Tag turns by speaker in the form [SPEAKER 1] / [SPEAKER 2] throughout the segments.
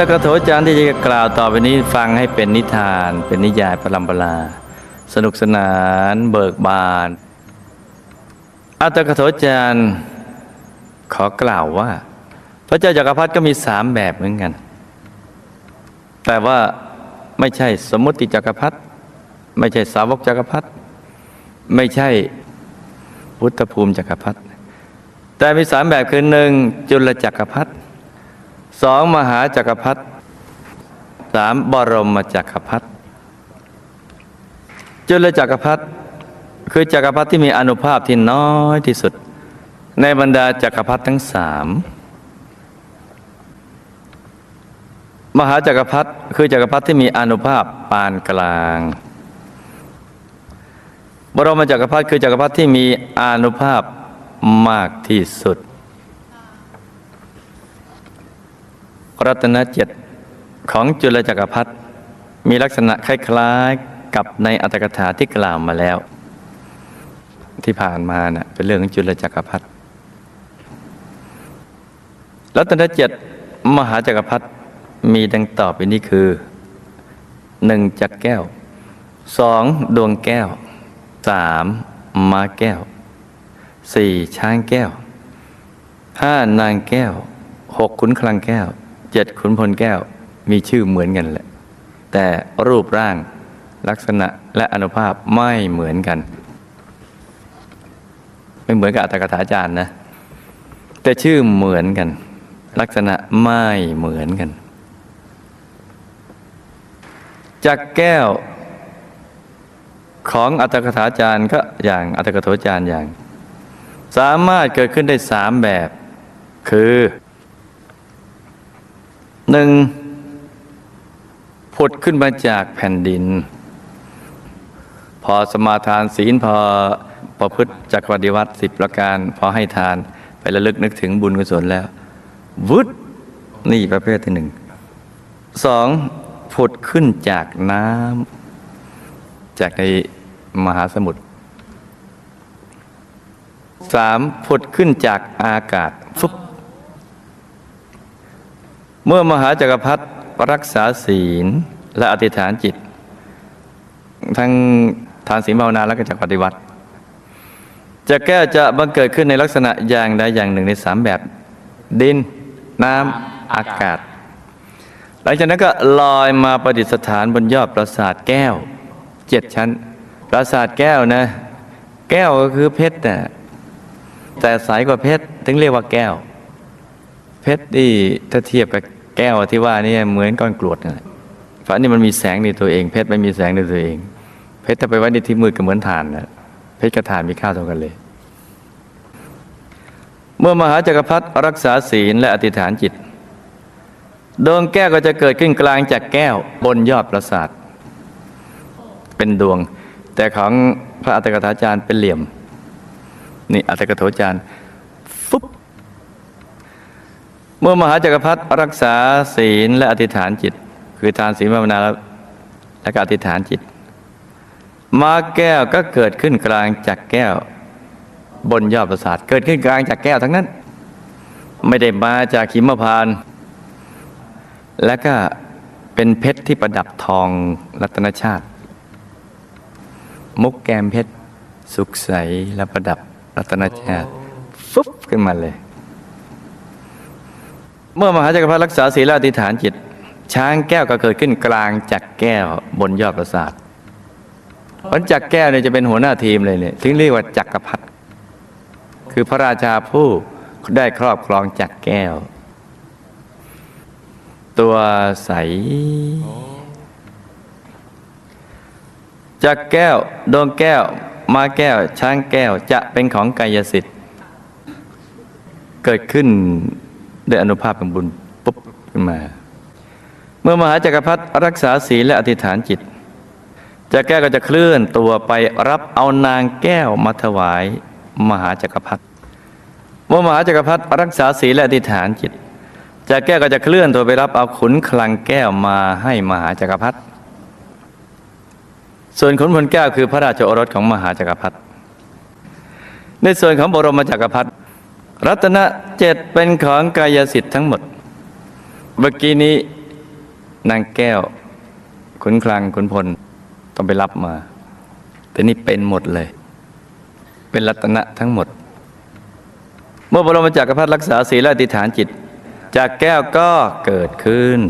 [SPEAKER 1] ตกโถจารย์ที่จะกล่าวต่อไปนี้ฟังให้เป็นนิทาน เป็นนิยายประลำปลา สนุกสนานเบิกบานอัตตกโถจารย์ขอกล่าวว่า พระเจ้าจักรพรรดิก็มีสามแบบเหมือนกัน แต่ว่าไม่ใช่สมมติจักรพรรดิไม่ใช่สาวกจักรพรรดิไม่ใช่พุทธภูมิจักรพรรดิแต่มีสามแบบคือหนึ่งจุลจักรพรรดิ สองมหาจักรพรรดิสามบรมจักรพรรดิจุลจักรพรรดิคือจักรพรรดิที่มีอนุภาพที่น้อยที่สุด ในบรรดาจักรพรรดิทั้งสามมหาจักรพรรดิคือจักรพรรดิที่มีอนุภาพปานกลาง บรมจักรพรรดิคือจักรพรรดิที่มีอนุภาพมากที่สุด รัตนเจ็ดของจุลจักรพรรดิมีลักษณะคล้ายๆกับในอัตถกถาที่กล่าวมาแล้ว ที่ผ่านมานะ่ะเป็นเรื่องของจุลจักรพรรดิรัตนเจ็ดมหาจักรพรรดิมีดังต่อไปนี้คือหนึ่งจักแก้วสองดวงแก้วสามมาแก้วสี่ช้างแก้วห้านางแก้วหกขุนคลังแก้ว เจ็ดขุนพลแก้วมีชื่อเหมือนกันแหละ แต่รูปร่างลักษณะและอนุภาพไม่เหมือนกัน ไม่เหมือนกับอัตถกถาจารย์นะ แต่ชื่อเหมือนกัน ลักษณะไม่เหมือนกัน จากแก้วของอัตถกถาจารย์ก็อย่างอัตถกโถจารย์อย่าง สามารถเกิดขึ้นได้สามแบบ คือ หนึ่งผุดขึ้นมาจากแผ่นดิน พอสมาทานศีลพอประพฤติจักรวฏิวัติสิบประการ พอให้ทานไประลึกนึกถึงบุญกุศลแล้ววุดนี่ประเภทที่หนึ่งสองผุดขึ้นจากน้ำจากในมหาสมุทรสามผุดขึ้นจากอากาศฟุบ เมื่อมหาจักรพรรดิรักษาศีลและอธิษฐานจิต ทั้งทานศีลภาวนาและก็จักปฏิวัติ จะแก้วจะบังเกิดขึ้นในลักษณะอย่างใดอย่างหนึ่งในสามแบบ ดิน น้ำอากาศ หลังจากนั้นก็ลอยมาประดิษฐานบนยอดปราสาทแก้วเจ็ดชั้น ปราสาทแก้วนะ แก้วก็คือเพชรนะแต่ใสกว่าเพชรถึงเรียกว่าแก้ว เพชรนี่ถ้าเทียบกับแก้วที่ว่านี่เหมือนก้อนกรวดนั่นแหละเพราะนี่มันมีแสงในตัวเอง เพชรไม่มีแสงในตัวเอง เพชรถ้าไปไว้ในที่มืดก็เหมือนถ่านนะเพชรกับถ่านมีค่าเท่ากันเลย เมื่อมหาจักรพรรดิรักษาศีลและอธิษฐานจิตดวงแก้วก็จะเกิดขึ้นกลางจากแก้วบนยอดปราสาทเป็นดวง แต่ของพระอัตถกถาจารย์เป็นเหลี่ยม นี่อัตถกถาจารย์ฟุบ เมื่อมหาจักรพรรดิรักษาศีลและอธิษฐานจิต คือทานศีลภาวนาและก็อธิษฐานจิต มาแก้วก็เกิดขึ้นกลางจากแก้ว บนยอดปราสาทเกิดขึ้นกลางจากแก้วทั้งนั้น ไม่ได้มาจากขิมพาน และก็เป็นเพชรที่ประดับทองรัตนชาติ มุกแกมเพชร สุขใสและประดับรัตนชาติ ฟุบขึ้นมาเลย เมื่อมหาจักรพรรดิรักษาศีลและอธิฐานจิต ช้างแก้วก็เกิดขึ้นกลางจากแก้วบนยอดปราสาทผลจากแก้วเนี่ยจะเป็นหัวหน้าทีมเลยเนี่ยถึงเรียกว่าจักรพรรดิคือพระราชาผู้ได้ครอบครองจักรแก้ว ตัวใสจากแก้วดวงแก้วมาแก้ว ช้างแก้วจะเป็นของกายสิทธิ์ เกิดขึ้น ด้อนุภาพของบุญปุ๊บขึ้นมา เมื่อมหาจักรพรรดิรักษาศีลและอธิษฐานจิตจากแก้วก็จะเคลื่อนตัวไปรับเอานางแก้วมาถวายมหาจักรพรรดิเมื่อมหาจักรพรรดิรักษาศีลและอธิษฐานจิตจากแก้วก็จะเคลื่อนตัวไปรับเอาขุนคลังแก้วมาให้มหาจักรพรรดิส่วนขุนพลแก้วคือพระราชโอรสของมหาจักรพรรดิในส่วนของบรมจักรพรรดิ รัตนะเจ็ดเป็นของกายสิทธิ์ทั้งหมด เมื่อกี้นี้นางแก้ว ขุนคลังขุนพล ต้องไปรับมา แต่นี่เป็นหมดเลย เป็นรัตนะทั้งหมด เมื่อบรมจักรพรรดิรักษาศีลและอธิษฐานจิต จากแก้วก็เกิดขึ้น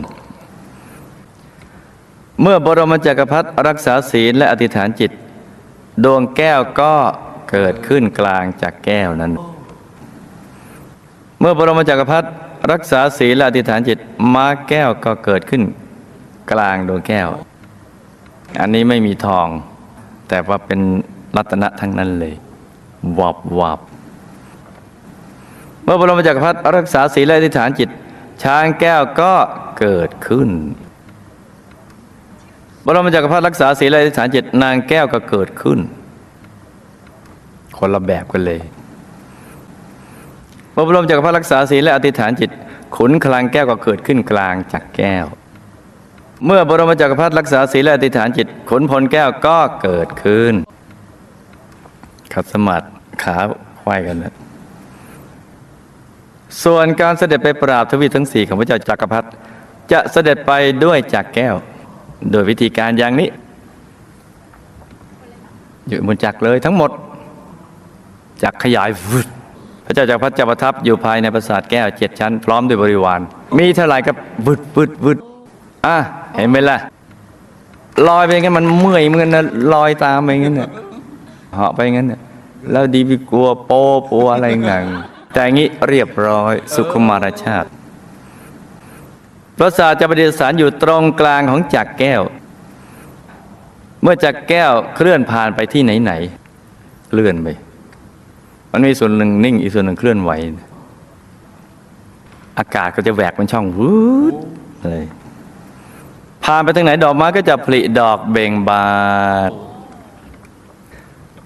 [SPEAKER 1] เมื่อบรมจักรพรรดิรักษาศีลและอธิษฐานจิต ดวงแก้วก็เกิดขึ้นกลางจากแก้วนั้น เมื่อบรมจักรพรรดิรักษาศีลและอธิษฐานจิตม้าแก้วก็เกิดขึ้น กลางดวงแก้ว อันนี้ไม่มีทอง แต่ว่าเป็นรัตนะทั้งนั้นเลยวับวับเมื่อบรมจักรพรรดิรักษาศีลและอธิษฐานจิต ช้างแก้วก็เกิดขึ้น บรมจักรพรรดิรักษาศีลและอธิษฐานจิตนางแก้วก็เกิดขึ้น คนละแบบกันเลย เมื่อบรมจักรพรรดิรักษาศีลและอธิษฐานจิต ขุนคลังแก้วก็เกิดขึ้นกลางจากแก้ว เมื่อบรมจักรพรรดิรักษาศีลและอธิษฐานจิต ขุนพลแก้วก็เกิดขึ้น ขัดสมาธิขาควายกันนะส่วนการเสด็จไปปราบทวีทั้งสี่ของพระเจ้าจักรพรรดิจะเสด็จไปด้วยจากแก้ว โดยวิธีการอย่างนี้ อยู่บนจักเลยทั้งหมด จักขยายวึด ระเจ้าจักรพรรดิจะประทับอยู่ภายในปราสาทแก้วเจ็ดชั้น พร้อมด้วยบริวาร มีเท่าไหร่ก็วึดวึดวึดอะเห็นไหมล่ะลอยไปงั้นมันเมื่อยเหมือนกันนะลอยตามไปงั้นเนี่ยเหาะไปงั้นเนี่ยแล้วดีไปกลัวโป๊ะปัวอะไรงังแต่อย่างนี้เรียบร้อยสุขุมารชาติปราสาทจะประดิษฐานอยู่ตรงกลางของจักรแก้ว เมื่อจักรแก้วเคลื่อนผ่านไปที่ไหนไหนๆเลื่อนไป มันมีส่วนหนึ่งนิ่ง อีกส่วนหนึ่งเคลื่อนไหว อากาศก็จะแหวกเป็นช่องวืดเลยผ่านไปทางไหนดอกไม้ก็จะผลิดอกเบ่งบาน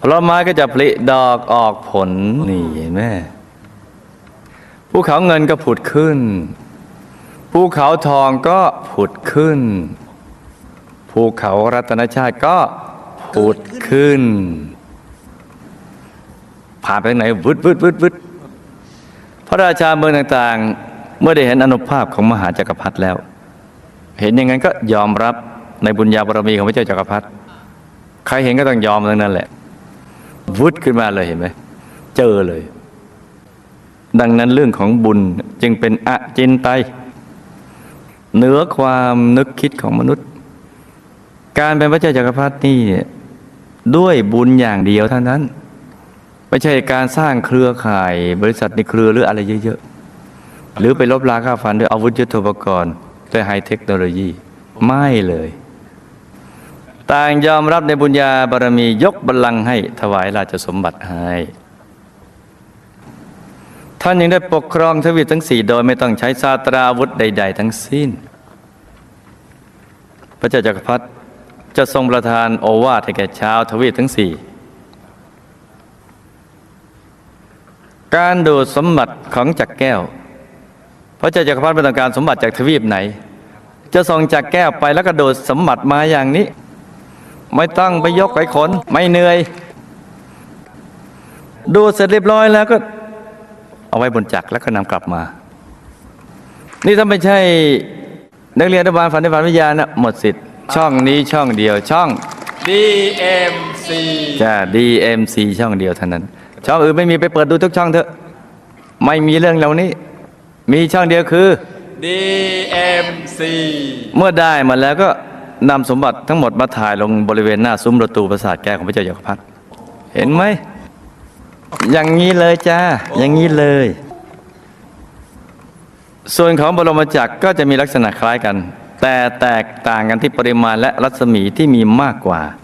[SPEAKER 1] ผลไม้ก็จะผลิดอกออกผลนี่เห็นไหมภูเขาเงินก็ผุดขึ้นภูเขาทองก็ผุดขึ้นภูเขารัตนชาติก็ผุดขึ้น ผ่านไปไหนวึดวึดวึดวึดพระราชาเมืองต่างๆ เมื่อได้เห็นอนุภาพของมหาจักรพรรดิแล้ว เห็นอย่างนั้นก็ยอมรับในบุญญาบารมีของพระเจ้าจักรพรรดิใครเห็นก็ต้องยอมทั้งนั้นแหละวึดขึ้นมาเลยเห็นไหมเจอเลย ดังนั้นเรื่องของบุญจึงเป็นอจินไตเหนือความนึกคิดของมนุษย์ การเป็นพระเจ้าจักรพรรดินี่ด้วยบุญอย่างเดียวเท่านั้น ไม่ใช่การสร้างเครือข่าย บริษัทในเครือหรืออะไรเยอะๆ หรือไปลบรางค่าฟันด้วยอาวุธยุทโธปกรณ์ด้วยไฮเทคโนโลยี ไม่เลย ต่างยอมรับในบุญญาบารมียกบัลลังก์ให้ถวายราชสมบัติให้ท่านยังได้ปกครองทวีปทั้งสี่โดยไม่ต้องใช้ซาตราวุธใด ๆ ทั้งสิ้น พระเจ้าจักรพรรดิจะทรงประทานโอวาทให้แก่ชาวทวีปทั้งสี่ การดูดสมบัติของจักรแก้ว พระเจ้าจักรพรรดิไม่ต้องการสมบัติจากทวีปไหน จะส่งจักรแก้วไปแล้วก็ดูดสมบัติมาอย่างนี้ ไม่ต้องไปยกไปขนไม่เหนื่อย ดูดเสร็จเรียบร้อยแล้วก็ เอาไว้บนจักรแล้วก็นำกลับมา นี่ถ้าไม่ใช่นักเรียนอนุบาลฝันในฝันวิทยานะหมดสิทธิ์ช่องนี้ช่องเดียวช่อง
[SPEAKER 2] DMC
[SPEAKER 1] จ้า DMC ช่องเดียวเท่านั้น ช่องอื่นไม่มีไปเปิดดูทุกช่องเถอะ ไม่มีเรื่องเหล่านี้ มีช่องเดียวคือ
[SPEAKER 2] DMC
[SPEAKER 1] เมื่อได้มาแล้วก็นำสมบัติทั้งหมดมาถ่ายลงบริเวณหน้าซุ้มประตูปราสาทแก้วของพระเจ้าจักรพรรดิเห็นไหม อย่างนี้เลยจ้า อย่างนี้เลย ส่วนของบรมจักรก็จะมีลักษณะคล้ายกัน แต่แตกต่างกันที่ปริมาณและรัศมีที่มีมากกว่าเ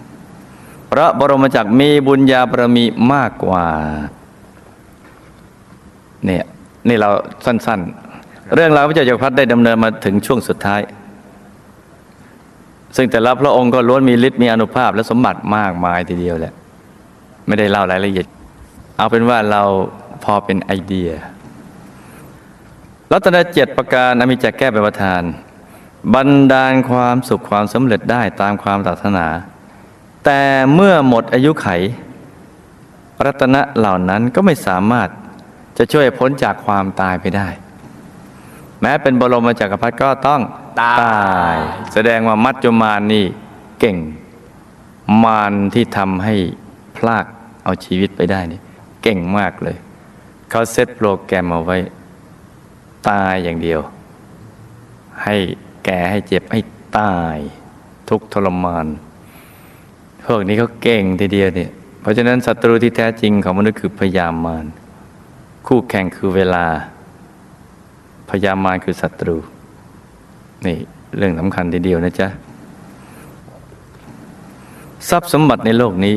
[SPEAKER 1] พระบรมจักรมีบุญญาบารมีมากกว่าเนี่ยนี่เราสั้น ๆ เรื่องราวพระเจ้าจักรพรรดิได้ดำเนินมาถึงช่วงสุดท้าย ซึ่งแต่ละพระองค์ก็ล้วนมีฤทธิ์มีอนุภาพและสมบัติมากมายทีเดียวแหละ ไม่ได้เล่ารายละเอียด เอาเป็นว่าเราพอเป็นไอเดียรัตนเจ็ดประการอมิจะแก้เป็นประธานบันดาลความสุขความสำเร็จได้ตามความปรารถนา แต่เมื่อหมดอายุไข รัตนะเหล่านั้นก็ไม่สามารถจะช่วยพ้นจากความตายไปได้ แม้เป็นบรมจักรพรรดิก็ต้อง
[SPEAKER 2] ตาย
[SPEAKER 1] แสดงว่ามัจจุมานนี่เก่ง มารที่ทำให้พลากเอาชีวิตไปได้นี่เก่งมากเลย เขาเซตโปรแกรมเอาไว้ ตายอย่างเดียว ให้แก่ให้เจ็บให้ตาย ทุกทรมาน พวกนี้เขาเก่งทีเดียวเนี่ยเพราะฉะนั้นศัตรูที่แท้จริงของมนุษย์คือพยามารคู่แข่งคือเวลา พยามารคือศัตรู นี่เรื่องสำคัญทีเดียวนะจ๊ะทรัพย์สมบัติในโลกนี้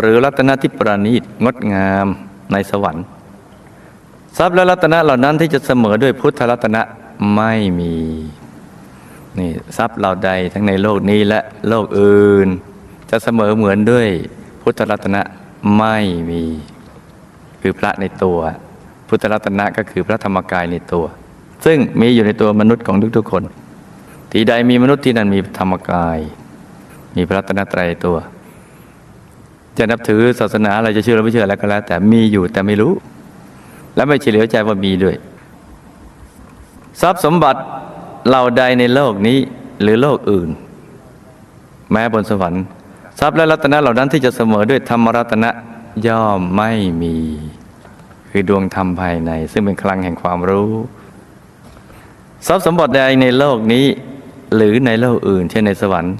[SPEAKER 1] หรือรัตนที่ประณีตงดงามในสวรรค์ ทรัพย์และรัตนะเหล่านั้นที่จะเสมอด้วยพุทธรัตนะไม่มีนี่ทรัพย์เหล่าใดทั้งในโลกนี้และโลกอื่น จะเสมอเหมือนด้วยพุทธรัตนะไม่มี คือพระในตัว พุทธรัตนะก็คือพระธรรมกายในตัว ซึ่งมีอยู่ในตัวมนุษย์ของทุกๆคน ที่ใดมีมนุษย์ที่นั่นมีธรรมกาย มีพระรัตนตรัยตัว จะนับถือศาสนาอะไรจะเชื่อหรือไม่เชื่ออะไรก็แล้ว แต่มีอยู่แต่ไม่รู้ และไม่เฉลียวใจว่ามีด้วย ทรัพย์สมบัติเหล่าใดในโลกนี้หรือโลกอื่น แม้บนสวรรค์ ทรัพย์และรัตนะเหล่านั้นที่จะเสมอด้วยธรรมรัตนะย่อมไม่มี คือดวงธรรมภายใน ซึ่งเป็นคลังแห่งความรู้ ทรัพย์สมบัติใดในโลกนี้ หรือในโลกอื่น เช่นในสวรรค์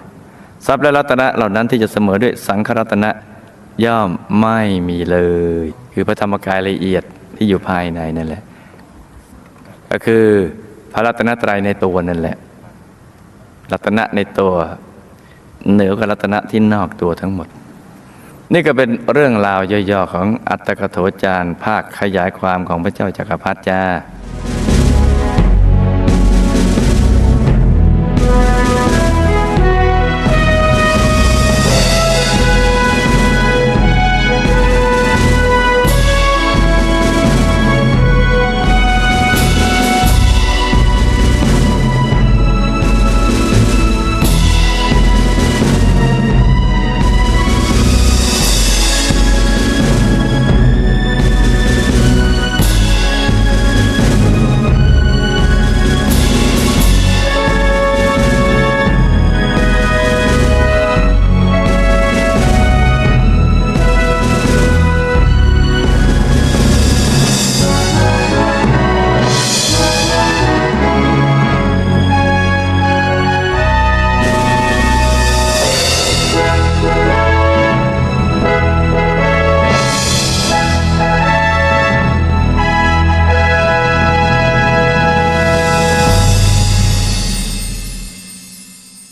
[SPEAKER 1] ทรัพย์และรัตนะเหล่านั้นที่จะเสมอด้วยสังขรัตนะย่อมไม่มีเลย คือพระธรรมกายละเอียดที่อยู่ภายในนั่นแหละ ก็คือพระรัตนตรัยในตัวนั่นแหละ รัตนะในตัว เหนือกว่ารัตนะที่นอกตัวทั้งหมด นี่ก็เป็นเรื่องราวย่อๆของอัตตกโถจารย์ภาคขยายความของพระเจ้าจักรพรรดิจ้า